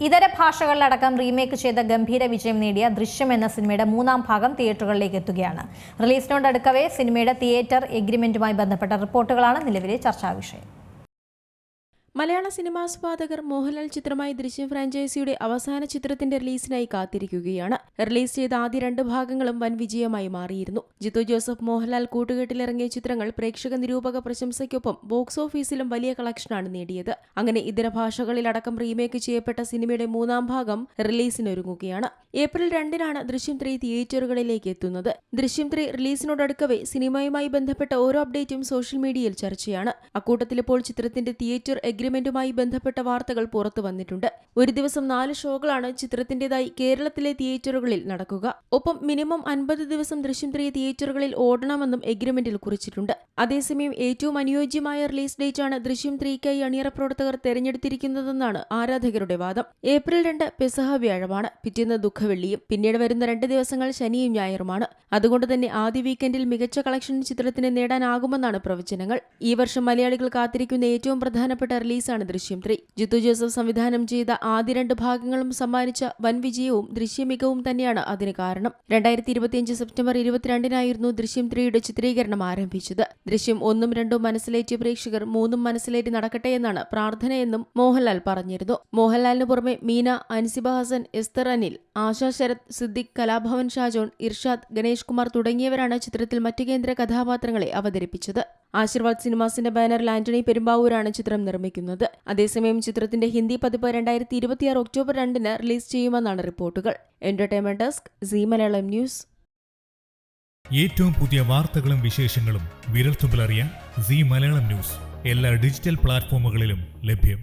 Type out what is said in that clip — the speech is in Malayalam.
ഇതര ഭാഷകളിലടക്കം റീമേക്ക് ചെയ്ത ഗംഭീര വിജയം നേടിയ ദൃശ്യം എന്ന സിനിമയുടെ മൂന്നാം ഭാഗം തിയേറ്ററുകളിലേക്ക് എത്തുകയാണ്. റിലീസിനോടടുക്കവേ സിനിമയുടെ തിയേറ്റർ എഗ്രിമെന്റുമായി ബന്ധപ്പെട്ട റിപ്പോർട്ടുകളാണ് നിലവിലെ ചർച്ചാ വിഷയം. മലയാള സിനിമാസ്വാദകർ മോഹൻലാൽ ചിത്രമായി ദൃശ്യം ഫ്രാഞ്ചൈസിയുടെ അവസാന ചിത്രത്തിന്റെ റിലീസിനായി കാത്തിരിക്കുകയാണ്. റിലീസ് ചെയ്ത ആദ്യ രണ്ട് ഭാഗങ്ങളും വൻ വിജയമായി മാറിയിരുന്നു. ജിത്തു ജോസഫ് മോഹൻലാൽ കൂട്ടുകെട്ടിലിറങ്ങിയ ചിത്രങ്ങൾ പ്രേക്ഷക നിരൂപക പ്രശംസയ്ക്കൊപ്പം ബോക്സ് ഓഫീസിലും വലിയ കളക്ഷനാണ് നേടിയത്. അങ്ങനെ ഇതര ഭാഷകളിലടക്കം റീമേക്ക് ചെയ്യപ്പെട്ട സിനിമയുടെ മൂന്നാം ഭാഗം റിലീസിനൊരുങ്ങുകയാണ്. ഏപ്രിൽ രണ്ടിനാണ് ദൃശ്യം ത്രീ തിയേറ്ററുകളിലേക്ക് എത്തുന്നത്. ദൃശ്യം ത്രീ റിലീസിനോടടുക്കവേ സിനിമയുമായി ബന്ധപ്പെട്ട ഓരോ അപ്ഡേറ്റും സോഷ്യൽ മീഡിയയിൽ ചർച്ചയാണ്. അക്കൂട്ടത്തിലിപ്പോൾ ചിത്രത്തിന്റെ തിയേറ്റർ എഗ്രിമെന്റുമായി ബന്ധപ്പെട്ട വാർത്തകൾ പുറത്തു വന്നിട്ടുണ്ട്. ഒരു ദിവസം നാല് ഷോകളാണ് ചിത്രത്തിന്റേതായി കേരളത്തിലെ തിയേറ്ററുകളിൽ നടക്കുക. ഒപ്പം മിനിമം അൻപത് ദിവസം ദൃശ്യം ത്രീ തിയേറ്ററുകളിൽ ഓടണമെന്നും എഗ്രിമെന്റിൽ കുറിച്ചിട്ടുണ്ട്. അതേസമയം ഏറ്റവും അനുയോജ്യമായ റിലീസ് ഡേറ്റാണ് ദൃശ്യം ത്രീക്കായി അണിയറ പ്രവർത്തകർ തെരഞ്ഞെടുത്തിരിക്കുന്നതെന്നാണ് ആരാധകരുടെ വാദം. ഏപ്രിൽ രണ്ട് പെസഹ വ്യാഴമാണ്. പിറ്റേന്ന് ദുഃഖവെള്ളിയും പിന്നീട് വരുന്ന രണ്ട് ദിവസങ്ങൾ ശനിയും ഞായറുമാണ്. അതുകൊണ്ട് തന്നെ ആദ്യ വീക്കെൻഡിൽ മികച്ച കളക്ഷൻ ചിത്രത്തിന് നേടാനാകുമെന്നാണ് പ്രവചനങ്ങൾ. ഈ വർഷം മലയാളികൾ കാത്തിരിക്കുന്ന ഏറ്റവും പ്രധാനപ്പെട്ട റിലീസാണ് ദൃശ്യം ത്രീ ജിത്തു ജോസഫ് സംവിധാനം ചെയ്ത ആദ്യ രണ്ട് ഭാഗങ്ങളും സമ്മാനിച്ച വൻ വിജയവും ദൃശ്യമികവും തന്നെയാണ് അതിന് കാരണം. രണ്ടായിരത്തി ഇരുപത്തിയഞ്ച് സെപ്റ്റംബർ ഇരുപത്തിരണ്ടിനായിരുന്നു ദൃശ്യം ത്രീയുടെ ചിത്രീകരണം ആരംഭിച്ചത്. ദൃശ്യം ഒന്നും രണ്ടും മനസ്സിലേറ്റിയ പ്രേക്ഷകർ മൂന്നും മനസ്സിലേറ്റി നടക്കട്ടെ എന്നാണ് പ്രാർത്ഥനയെന്നും മോഹൻലാൽ പറഞ്ഞിരുന്നു. മോഹൻലാലിന് പുറമെ മീന അൻസിബ ഹസൻ എസ്തർ അനിൽ ആശാ ശരത് സിദ്ദിഖ് കലാഭവൻ ഷാജോൺ ഇർഷാദ് ഗണേഷ് കുമാർ തുടങ്ങിയവരാണ് ചിത്രത്തിൽ മറ്റ് കേന്ദ്ര കഥാപാത്രങ്ങളെ അവതരിപ്പിച്ചത്. ആശീർവാദ് സിനിമാസിന്റെ ബാനറിൽ ആന്റണി പെരുമ്പാവൂരാണ് ചിത്രം നിർമ്മിക്കുന്നത്. അതേസമയം ചിത്രത്തിന്റെ ഹിന്ദി പതിപ്പ് രണ്ടായിരത്തി ഇരുപത്തിയാറ് ഒക്ടോബർ രണ്ടിന് റിലീസ് ചെയ്യുമെന്നാണ് റിപ്പോർട്ടുകൾ. Entertainment desk C Malayalam news. ഏറ്റവും പുതിയ വാർത്തകളും വിശേഷങ്ങളും വിരൽത്തുമ്പിലറിയാൻ സി മലയാളം ന്യൂസ് എല്ലാ ഡിജിറ്റൽ പ്ലാറ്റ്ഫോമുകളിലും ലഭ്യം.